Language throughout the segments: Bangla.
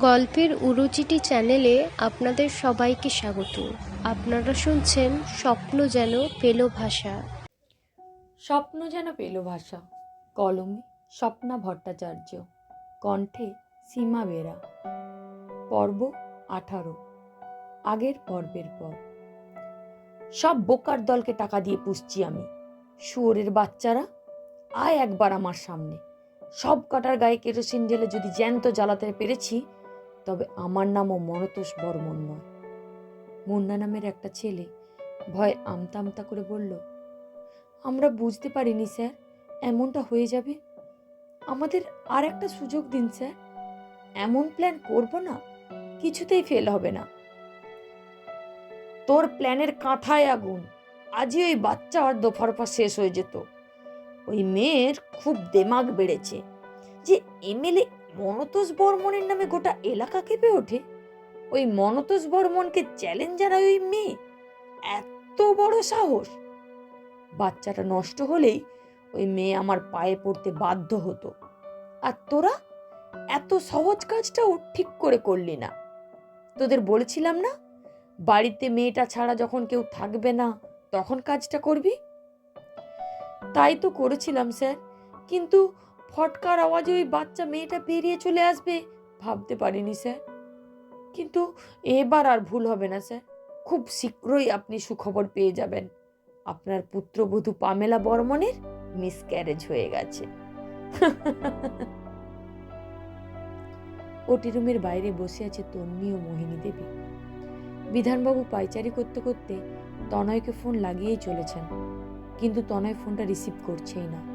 গল্পের উরুচিটি চ্যানেলে আপনাদের সবাইকে স্বাগত। আপনারা শুনছেন স্বপ্ন যেন পেল ভাষা। স্বপ্ন যেন পেল ভাষা, কলমে স্বপ্না ভট্টাচার্য, কণ্ঠে সীমা বেরা। পর্ব আঠারো, আগের পর্বের পর। সব বোকার দলকে টাকা দিয়ে পুষছি আমি। শুয়োরের বাচ্চারা, আয় একবার আমার সামনে। সব কাটার গায়ে কেরোসিন ঢেলে যদি জ্যান্ত জ্বালাতে পেরেছি তবে আমার নামও মনতোষ বর্মন নয়। মুন্না নামের একটা ছেলে ভয় আমতা আমতা করে বলল, আমরা বুঝতে পারিনি স্যার, এমনটা হয়ে যাবে। আমাদের আর একটা সুযোগ দিন স্যার। এমন প্ল্যান করব না, কিছুতেই ফেল হবে না। তোর প্ল্যানের কাঁথায় আগুন। আজই ওই বাচ্চা আর দোফারফা শেষ হয়ে যেত। ওই মেয়ের খুব দেমাগ বেড়েছে যে এমএলএ মনতোষ বর্মনের নামে গোটা এলাকা কেঁপে ওঠে। ওই মনতোষ বর্মনকে চ্যালেঞ্জ জানায় ওই মেয়ে, এত বড় সাহস। বাচ্চাটা নষ্ট হলেই ওই মেয়ে আমার পায়ে পড়তে বাধ্য হতো। আর তোরা এত সহজ কাজটাও ঠিক করে করলি না। তোদের বলেছিলাম না, বাড়িতে মেয়েটা ছাড়া যখন কেউ থাকবে না, তখন কাজটা করবি? তাই তো করেছিলাম, স্যার। কিন্তু ফটকার আওয়াজে ওই বাচ্চা মেয়েটা বেরিয়ে চলে আসবে। ভাবতে পারিনি, স্যার। কিন্তু এবার আর ভুল হবে না, স্যার। খুব শীঘ্রই আপনি সুখবর পেয়ে যাবেন। আপনার পুত্রবধূ পামেলা বর্মনের মিসক্যারেজ হয়ে গেছে। ওটি রুমের বাইরে বসে আছে তন্নি ও মোহিনী দেবী। বিধানবাবু পাইচারি করতে করতে তনয়কে ফোন লাগিয়েই চলেছেন। কিন্তু তনয় ফোনটা রিসিভ করছেই না।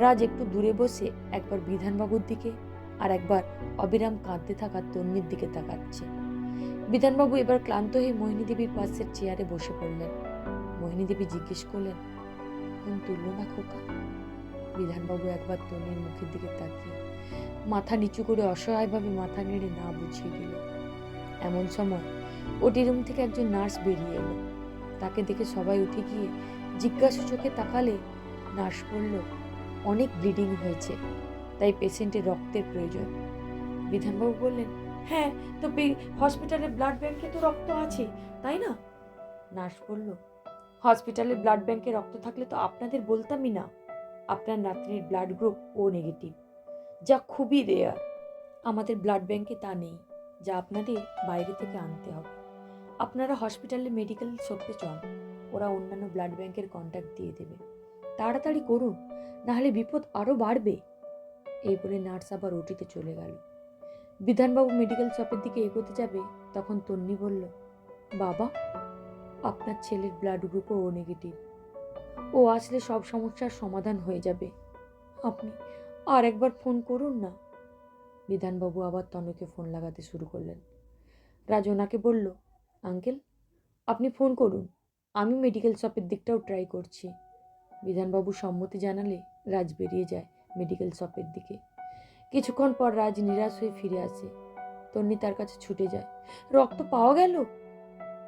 রাজ একটু দূরে বসে একবার বিধানবাবুর দিকে আর একবার অবিরাম কাঁদতে থাকা তন্নির দিকে তাকাচ্ছে। বিধানবাবু এবার ক্লান্ত হয়ে মোহিনী দেবীর পাশের চেয়ারে বসে পড়লেন। মোহিনী দেবী জিজ্ঞেস করলেন ফোন তুললো না খোকা? বিধানবাবু একবার তনির মুখের দিকে তাকিয়ে মাথা নিচু করে অসহায়ভাবে মাথা নেড়ে না বুঝিয়ে দিল এমন সময় ওটি রুম থেকে একজন নার্স বেরিয়ে এলো। তাকে দেখে সবাই উঠে গিয়ে জিজ্ঞাসু চোখে তাকালে নার্স বলল অনেক ব্লিডিং হয়েছে, তাই পেশেন্টের রক্তের প্রয়োজন। বিধানবাবু বললেন হ্যাঁ তো হসপিটালের ব্লাড ব্যাংকে তো রক্ত আছে, তাই না? নার্স বলল হসপিটালের ব্লাড ব্যাংকে রক্ত থাকলে তো আপনাদের বলতামই না। আপনার নাতনির ব্লাড গ্রুপ ও নেগেটিভ যা খুবই রেয়ার আমাদের ব্লাড ব্যাংকে তা নেই, যা আপনাদের বাইরে থেকে আনতে হবে। আপনারা হসপিটালে মেডিকেল শপে চল ওরা অন্যান্য ব্লাড ব্যাংকের কন্ট্যাক্ট দিয়ে দেবে। তাড়াতাড়ি করুন, নাহলে বিপদ আরও বাড়বে। এই বলে নার্স আবার ওটিতে চলে গেল। বিধানবাবু মেডিকেল শপের দিকে এগোতে যাবে, তখন তন্নি বলল, বাবা, আপনার ছেলের ব্লাড গ্রুপও ও নেগেটিভ ও আসলে সব সমস্যার সমাধান হয়ে যাবে। আপনি আর একবার ফোন করুন না। বিধানবাবু আবার তনকে ফোন লাগাতে শুরু করলেন। রাজ ওনাকে বলল, আঙ্কেল, আপনি ফোন করুন, আমি মেডিকেল শপের দিকটাও ট্রাই করছি। বিধানবাবু সম্মতি জানালে রাজ বেরিয়ে যায় মেডিকেল শপের দিকে। কিছুক্ষণ পর রাজ নিরাশ হয়ে ফিরে আসে। তন্নি তার কাছে ছুটে যায়। রক্ত পাওয়া গেল?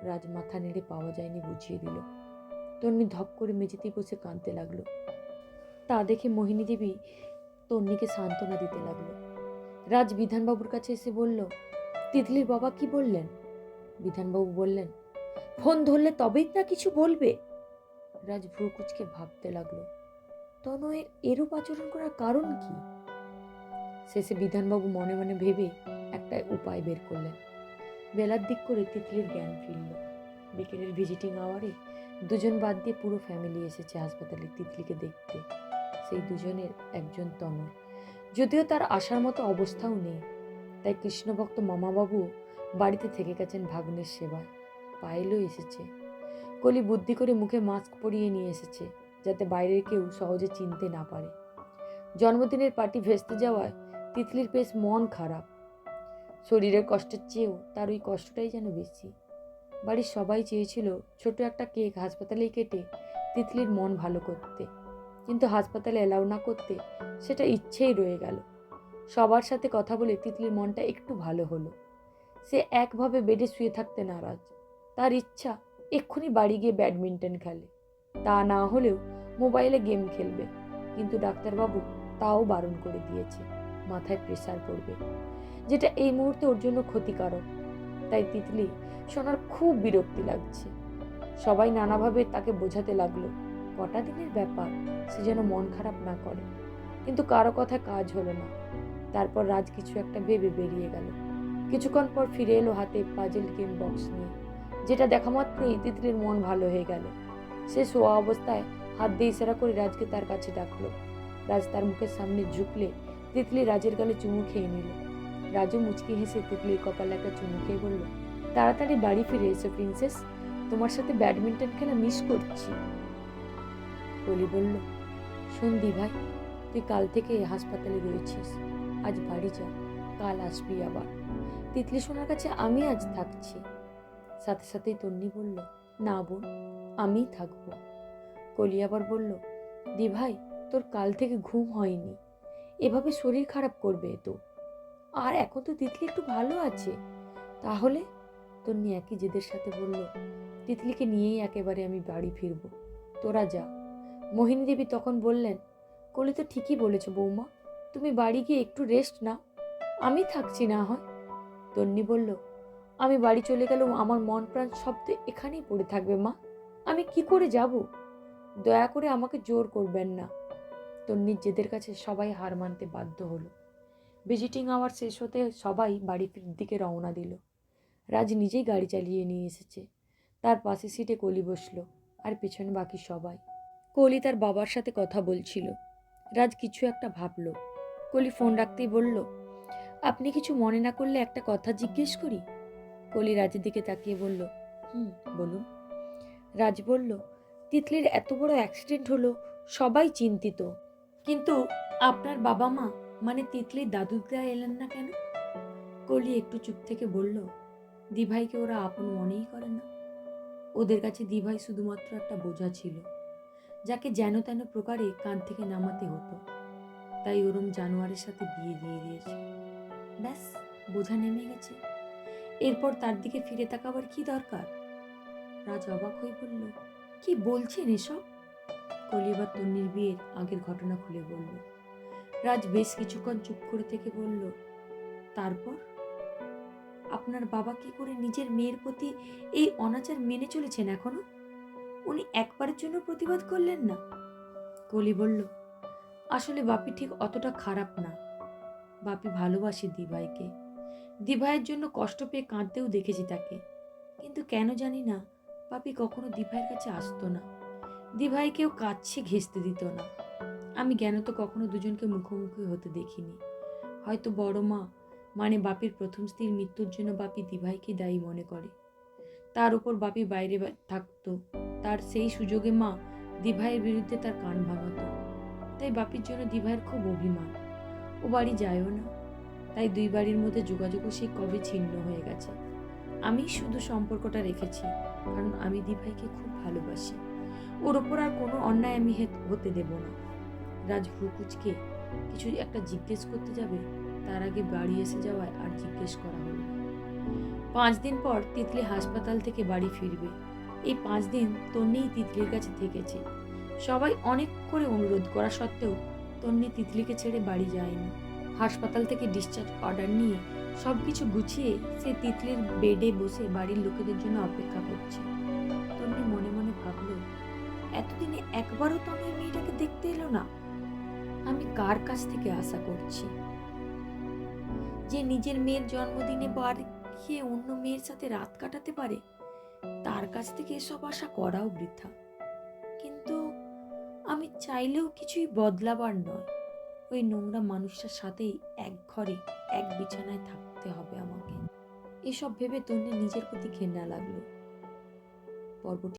রাজ মাথা নেড়ে পাওয়া যায়নি বুঝিয়ে দিল। তন্নি ধপ করে মেঝেতেই বসে কাঁদতে লাগল। তা দেখে মোহিনী দেবী তন্নিকে সান্ত্বনা দিতে লাগল। রাজ বিধানবাবুর কাছে এসে বলল, তিতলির বাবা কি বললেন? বিধানবাবু বললেন, ফোন ধরলে তবেই না কিছু বলবে। রাজ ভ্রু কুচকে ভাবতে লাগল, তনয়ের এরূপ আচরণ করার কারণ কি? শেষে বিধানবাবু মনে মনে ভেবে একটা উপায় বের করলেন। বেলার দিক করে তিতলির জ্ঞান ফিরল। বিকেলের ভিজিটিং আওয়ারে দুজন বাদ দিয়ে পুরো ফ্যামিলি এসেছে হাসপাতালে তিতলিকে দেখতে। সেই দুজনের একজন তনয়। যদিও তার আসার মতো অবস্থাও নেই, তাই কৃষ্ণভক্ত মামাবাবু বাড়িতে থেকে গেছেন ভাগ্নের সেবায়। পায়েলও এসেছে। কলি বুদ্ধি করে মুখে মাস্ক পরিয়ে নিয়ে এসেছে, যাতে বাইরের কেউ সহজে চিনতে না পারে। জন্মদিনের পার্টি ভেস্তে যাওয়ায় তিতলির বেশ মন খারাপ। শরীরের কষ্টের চেয়েও তার ওই কষ্টটাই যেন বেশি। বাড়ির সবাই চেয়েছিল ছোট একটা কেক হাসপাতালেই কেটে তিতলির মন ভালো করতে। কিন্তু হাসপাতালে অ্যালাউ না করতে সেটা ইচ্ছেই রয়ে গেল। সবার সাথে কথা বলে তিতলির মনটা একটু ভালো হলো। সে একভাবে বেডে শুয়ে থাকতে নারাজ। তার ইচ্ছা এক্ষুনি বাড়ি গিয়ে ব্যাডমিন্টন খেলে। তা না হলেও মোবাইলে গেম খেলবে। কিন্তু ডাক্তারবাবু তাও বারণ করে দিয়েছে, মাথায় প্রেসার পড়বে। যেটা এই মুহূর্তে ওর জন্য ক্ষতিকারক। তাই তিতলি সোনার খুব বিরক্তি লাগছে। সবাই নানাভাবে তাকে বোঝাতে লাগল, কটা দিনের ব্যাপার সে যেন মন খারাপ না করে। কিন্তু কারও কথা কাজ হলো না। তারপর রাজ কিছু একটা ভেবে বেরিয়ে গেল। কিছুক্ষণ পর ফিরে এলো হাতে পাজেল গেম বক্স নিয়ে। যেটা দেখা মাত্রই তিতলির মন ভালো হয়ে গেল। সে শোয়া অবস্থায় হাত দিয়ে ইশারা করে রাজকে তার কাছে ডাকলো। রাজ তার মুখের সামনে ঝুঁকলে তিতলি রাজের গালে চুমু খেয়ে নিল। রাজু মুচকি হেসে তিতলির কপালে একটা চুমু খেয়ে বলল, তাড়াতাড়ি বাড়ি ফিরে এসো, প্রিন্সেস। তোমার সাথে ব্যাডমিন্টন খেলা মিস করছি। বলি বলল দি ভাই, তুই কাল থেকে হাসপাতালে রয়েছিস। আজ বাড়ি যা, কাল আসবি আবার। তিতলি সোনার কাছে, আমি আজ থাকছি। সাথে সাথেই তন্নি বলল, না বোন, আমিই থাকব। কলি আবার বলল, দি ভাই, তোর কাল থেকে ঘুম হয়নি। এভাবে শরীর খারাপ করবে তো। আর এখন তো তিতলি একটু ভালো আছে। তাহলে? তন্নি একই জেদের সাথে বলল, তিতলিকে নিয়েই একেবারে আমি বাড়ি ফিরব। তোরা যা। মোহিনী দেবী তখন বললেন, কলি তো ঠিকই বলেছ বৌমা, তুমি বাড়ি গিয়ে একটু রেস্ট নাও। আমি থাকছি না হয়। তন্নি বলল আমি বাড়ি চলে গেলেও আমার মন প্রাণ তো এখানেই পড়ে থাকবে, মা। আমি কি করে যাব? দয়া করে আমাকে জোর করবেন না। তন্নির জেদের কাছে সবাই হার মানতে বাধ্য হলো। ভিজিটিং আওয়ার শেষ হতে সবাই বাড়ির দিকে রওনা দিল। রাজ নিজেই গাড়ি চালিয়ে নিয়ে এসেছে। তার পাশে সিটে কলি বসল, আর পেছনে বাকি সবাই। কলি তার বাবার সাথে কথা বলছিল। রাজ কিছু একটা ভাবলো। কলি ফোন রাখতেই বলল, আপনি কিছু মনে না করলে একটা কথা জিজ্ঞেস করি? কলি রাজের দিকে তাকিয়ে বলল, হুম, বলুন। রাজ বলল, তিতলির এত বড় অ্যাক্সিডেন্ট হলো, সবাই চিন্তিত। কিন্তু আপনার বাবা মা মানে তিতলির দাদুদা এলেন না কেন? কলি একটু চুপ থেকে বলল, দিভাইকে ওরা আপন মনেই করে না। ওদের কাছে দিভাই শুধুমাত্র একটা বোঝা ছিল, যাকে যেন তেন প্রকারে কান থেকে নামাতে হতো। তাই ওরম জানোয়ারের সাথে বিয়ে দিয়ে দিয়েছে। ব্যাস, বোঝা নেমে গেছে। এরপর তার দিকে ফিরে তাকাবার কি দরকার? রাজ অবাক হয়ে বলল, কি বলছেন এসব? কলি এবার তন্নির বিয়ের আগের ঘটনা খুলে বলল। রাজ বেশ কিছুক্ষণ চুপ করে থেকে বলল, তারপর? আপনার বাবা কি করে নিজের মেয়ের প্রতি এই অনাচার মেনে চলেছেন এখনও? উনি একবারের জন্য প্রতিবাদ করলেন না? কলি বলল, আসলে বাপি ঠিক অতটা খারাপ না। বাপি ভালোবাসে দিভাইকে দিভাইয়ের জন্য কষ্ট পেয়ে কাঁদতেও দেখেছি তাকে। কিন্তু কেন জানি না বাপি কখনো দিভাইয়ের কাছে আসতো না। দিভাইকেও কাছে ঘেঁচতে দিত না। আমি জ্ঞান তো কখনো দুজনকে মুখোমুখি হতে দেখিনি। হয়তো বড় মা মানে বাপির প্রথম স্ত্রীর মৃত্যুর জন্য বাপি দিভাইকে দায়ী মনে করে। তার উপর বাপি বাইরে থাকতো। তার সেই সুযোগে মা দিভাইয়ের বিরুদ্ধে তার কান ভাঙাতো। তাই বাপির জন্য দিভাইয়ের খুব অভিমান। ও বাড়ি যায়ও না। তাই দুই বাড়ির মধ্যে যোগাযোগও সেই কবে ছিন্ন হয়ে গেছে। আমি শুধু সম্পর্কটা রেখেছি, কারণ আমি দিভাইকে খুব ভালোবাসি। ওর ওপর আর কোনো অন্যায় আমি হতে দেব না। রাজ ভ্রুকুচকে কিছু একটা জিজ্ঞেস করতে যাবে, তার আগে বাড়ি এসে যাওয়ায় আর জিজ্ঞেস করা হলো পাঁচ দিন পর তিতলি হাসপাতাল থেকে বাড়ি ফিরবে। এই পাঁচ দিন তন্নিই তিতলির কাছে থেকেছে। সবাই অনেক করে অনুরোধ করা সত্ত্বেও তন্নি তিতলিকে ছেড়ে বাড়ি যায়নি। হাসপাতাল থেকে ডিসচার্জ অর্ডার নিয়ে সব কিছু গুছিয়ে সে তিতলির বেডে বসে বাড়ির লোকেদের জন্য অপেক্ষা করছে। তন্নি মনে মনে ভাবলো, এতদিনে একবারও তো আমি মেয়েটাকে দেখতে এলো না? আমি কার কাছ থেকে আশা করছি? যে নিজের মেয়ের জন্মদিনে বার খেয়ে অন্য মেয়ের সাথে রাত কাটাতে পারে, তার কাছ থেকে এসব আশা করাও বৃথা। কিন্তু আমি চাইলেও কিছুই বদলাবার নয়। ওই নোংরা মানুষটার সাথেই এক ঘরে, এক বিছানায় থাকতে হবে আমাকে। এসব ভেবে তন্নি নিজের প্রতি ঘেন্না লাগল। পর্বটি